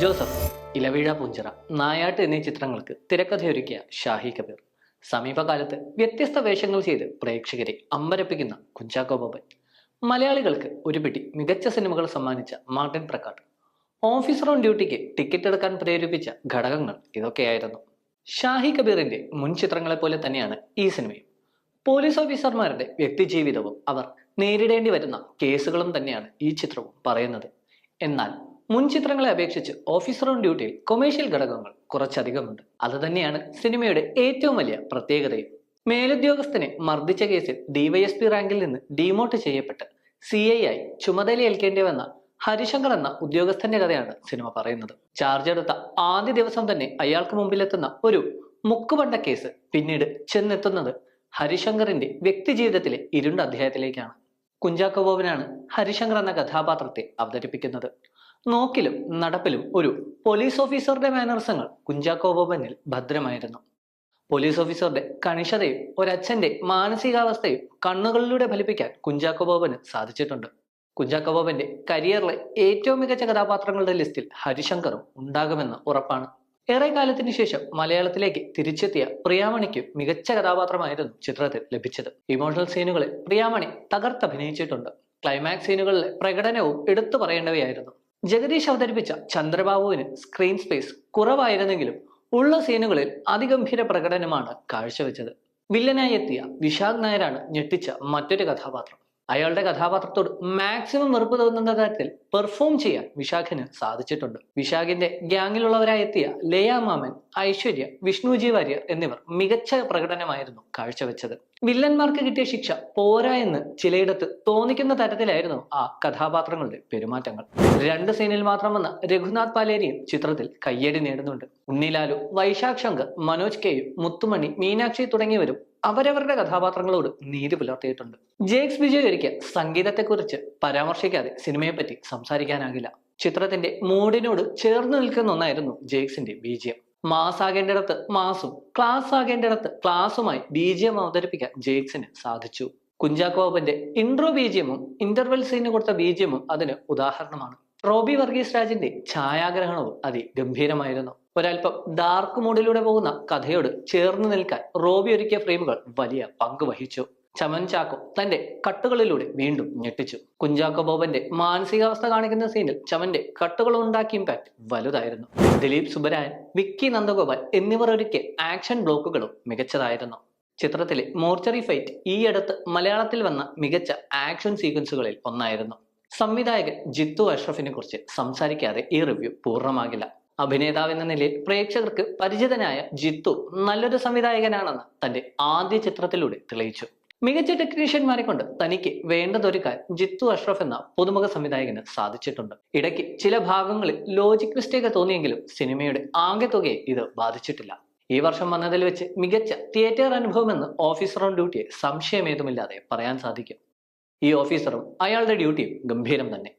Joseph ഇലവീഴ Poonchira നായാട്ട് എന്നീ ചിത്രങ്ങൾക്ക് തിരക്കഥയൊരുക്കിയ ഷാഹി കബീർ സമീപകാലത്ത് വ്യത്യസ്ത വേഷങ്ങൾ ചെയ്ത് പ്രേക്ഷകരെ അമ്പരപ്പിക്കുന്ന കുഞ്ചാക്കോ ബോബൻ. മലയാളികൾക്ക് ഒരു പിടി മികച്ച സിനിമകൾ സമ്മാനിച്ച മാർട്ടിൻ പ്രക്കാട്ട്. ഓഫീസർ ഓൺ ഡ്യൂട്ടിക്ക് ടിക്കറ്റ് എടുക്കാൻ പ്രേരിപ്പിച്ച ഘടകങ്ങൾ ഇതൊക്കെയായിരുന്നു. ഷാഹി കബീറിന്റെ മുൻ ചിത്രങ്ങളെ പോലെ തന്നെയാണ് ഈ സിനിമയും. പോലീസ് ഓഫീസർമാരുടെ വ്യക്തിജീവിതവും അവർ നേരിടേണ്ടി വരുന്ന കേസുകളും തന്നെയാണ് ഈ ചിത്രവും പറയുന്നത്. എന്നാൽ മുൻ ചിത്രങ്ങളെ അപേക്ഷിച്ച് ഓഫീസർ ഓൺ ഡ്യൂട്ടിയിൽ കൊമേഴ്ഷ്യൽ ഘടകങ്ങൾ കുറച്ചധികമുണ്ട്. അത് തന്നെയാണ് സിനിമയുടെ ഏറ്റവും വലിയ പ്രത്യേകതയും. മേലുദ്യോഗസ്ഥനെ മർദ്ദിച്ച കേസിൽ ഡിവൈഎസ്പി റാങ്കിൽ നിന്ന് ഡീമോട്ട് ചെയ്യപ്പെട്ട് സി ഐ ആയി ചുമതലയേൽക്കേണ്ടി വന്ന ഹരിശങ്കർ എന്ന ഉദ്യോഗസ്ഥന്റെ കഥയാണ് സിനിമ പറയുന്നത്. ചാർജ് എടുത്ത ആദ്യ ദിവസം തന്നെ അയാൾക്ക് മുമ്പിലെത്തുന്ന ഒരു മുക്കുപണ്ട കേസ് പിന്നീട് ചെന്നെത്തുന്നത് ഹരിശങ്കറിന്റെ വ്യക്തിജീവിതത്തിലെ ഇരുണ്ട അധ്യായത്തിലേക്കാണ്. കുഞ്ചാക്കോ ബോബനാണ് ഹരിശങ്കർ എന്ന കഥാപാത്രത്തെ അവതരിപ്പിക്കുന്നത്. നോക്കിലും നടപ്പിലും ഒരു പോലീസ് ഓഫീസറുടെ മാനർസങ്ങൾ കുഞ്ചാക്കോ ബോബനിൽ ഭദ്രമായിരുന്നു. പോലീസ് ഓഫീസറുടെ കണിശതയും ഒരച്ഛന്റെ മാനസികാവസ്ഥയും കണ്ണുകളിലൂടെ ഫലിപ്പിക്കാൻ കുഞ്ചാക്കോ ബോബന് സാധിച്ചിട്ടുണ്ട്. കുഞ്ചാക്കോ ബോബന്റെ കരിയറിലെ ഏറ്റവും മികച്ച കഥാപാത്രങ്ങളുടെ ലിസ്റ്റിൽ ഹരിശങ്കറും ഉണ്ടാകുമെന്ന് ഉറപ്പാണ്. ഏറെ കാലത്തിന് ശേഷം മലയാളത്തിലേക്ക് തിരിച്ചെത്തിയ പ്രിയാമണിക്ക് മികച്ച കഥാപാത്രമായിരുന്നു ചിത്രത്തിൽ ലഭിച്ചത്. ഇമോഷണൽ സീനുകളിൽ പ്രിയാമണി തകർത്തഭിനയിച്ചിട്ടുണ്ട്. ക്ലൈമാക്സ് സീനുകളിലെ പ്രകടനവും എടുത്തു പറയേണ്ടവയായിരുന്നു. ജഗദീഷ് അവതരിപ്പിച്ച ചന്ദ്രബാബുവിന് സ്ക്രീൻ സ്പേസ് കുറവായിരുന്നെങ്കിലും ഉള്ള സീനുകളിൽ അതിഗംഭീര പ്രകടനമാണ് കാഴ്ചവെച്ചത്. വില്ലനായി എത്തിയ വിശാഖ് നായരാണ് ഞെട്ടിച്ച മറ്റൊരു കഥാപാത്രം. അയാളുടെ കഥാപാത്രത്തോട് മാക്സിമം വെറുപ്പ് തോന്നുന്ന തരത്തിൽ പെർഫോം ചെയ്യാൻ വിശാഖിന് സാധിച്ചിട്ടുണ്ട്. വിശാഖിന്റെ ഗ്യാങ്ങിലുള്ളവരായി എത്തിയ ലയ മാമൻ ഐശ്വര്യ വിഷ്ണുജി വാര്യർ എന്നിവർ മികച്ച പ്രകടനമായിരുന്നു കാഴ്ചവെച്ചത്. വില്ലന്മാർക്ക് കിട്ടിയ ശിക്ഷ പോരാ എന്ന് ചിലയിടത്ത് തോന്നിക്കുന്ന തരത്തിലായിരുന്നു ആ കഥാപാത്രങ്ങളുടെ പെരുമാറ്റങ്ങൾ. രണ്ട് സീനിൽ മാത്രം വന്ന രഘുനാഥ് പാലേരിയും ചിത്രത്തിൽ കയ്യടി നേടുന്നുണ്ട്. ഉണ്ണിലാലു വൈശാഖ് ശങ്കർ മനോജ് കെയും മുത്തുമണി മീനാക്ഷി തുടങ്ങിയവരും അവരവരുടെ കഥാപാത്രങ്ങളോട് നീതി പുലർത്തിയിട്ടുണ്ട്. ജേക്സ് വിജയ് ഒരിക്കൽ സംഗീതത്തെക്കുറിച്ച് പരാമർശിക്കാതെ സിനിമയെപ്പറ്റി സംസാരിക്കാനാകില്ല. ചിത്രത്തിന്റെ മൂഡിനോട് ചേർന്ന് നിൽക്കുന്ന ഒന്നായിരുന്നു ജേക്സിന്റെ ബീജിയം മാസ് ആകേണ്ടിടത്ത് മാസും ക്ലാസ് ആകേണ്ടിടത്ത് ക്ലാസുമായി ബീജിയം അവതരിപ്പിക്കാൻ ജേക്സിന് സാധിച്ചു. കുഞ്ചാക്കോബന്റെ ഇൻട്രോ ബീജിയമും ഇന്റർവെൽ സീന് കൊടുത്ത ബീജിയമും അതിന് ഉദാഹരണമാണ്. റോബി വർഗീസ് രാജിന്റെ ഛായാഗ്രഹണവും അതിഗംഭീരമായിരുന്നു ഒരല്പം ഡാർക്ക് മൂഡിലൂടെ പോകുന്ന കഥയോട് ചേർന്ന് നിൽക്കാൻ റോബി ഒരുക്കിയ ഫ്രെയിമുകൾ വലിയ പങ്ക് വഹിച്ചു. ചമൻ ചാക്കോ തന്റെ കട്ടുകളിലൂടെ വീണ്ടും ഞെട്ടിച്ചു. കുഞ്ചാക്കോ ബോബന്റെ മാനസികാവസ്ഥ കാണിക്കുന്ന സീനിൽ ചമന്റെ കട്ടുകൾ ഉണ്ടാക്കിയ ഇമ്പാക്ട് വലുതായിരുന്നു. ദിലീപ് സുബരായൻ വിക്കി നന്ദഗോപാൽ എന്നിവർ ഒരുക്കിയ ആക്ഷൻ ബ്ലോക്കുകളും മികച്ചതായിരുന്നു. ചിത്രത്തിലെ മോർച്ചറി ഫൈറ്റ് ഈയടുത്ത് മലയാളത്തിൽ വന്ന മികച്ച ആക്ഷൻ സീക്വൻസുകളിൽ ഒന്നായിരുന്നു. സംവിധായകൻ ജിത്തു അഷ്റഫിനെ കുറിച്ച് സംസാരിക്കാതെ ഈ റിവ്യൂ പൂർണമാകില്ല. അഭിനേതാവ് എന്ന നിലയിൽ പ്രേക്ഷകർക്ക് പരിചിതനായ ജിത്തു നല്ലൊരു സംവിധായകനാണെന്ന് തന്റെ ആദ്യ ചിത്രത്തിലൂടെ തെളിയിച്ചു. മികച്ച ടെക്നീഷ്യന്മാരെ കൊണ്ട് തനിക്ക് വേണ്ടതൊരുക്കാൻ ജിത്തു അഷ്റഫ് എന്ന പുതുമുഖ സംവിധായകന് സാധിച്ചിട്ടുണ്ട്. ഇടയ്ക്ക് ചില ഭാഗങ്ങളിൽ ലോജിക് മിസ്റ്റേക്ക് തോന്നിയെങ്കിലും സിനിമയുടെ ആകെ തുകയെ ഇത് ബാധിച്ചിട്ടില്ല. ഈ വർഷം വന്നതിൽ വെച്ച് മികച്ച തിയേറ്റർ അനുഭവമെന്ന് ഓഫീസർ ഓൺ ഡ്യൂട്ടിയെ സംശയമേതുമില്ലാതെ പറയാൻ സാധിക്കും. ഈ ഓഫീസറും അയാളുടെ ഡ്യൂട്ടിയും ഗംഭീരം തന്നെ.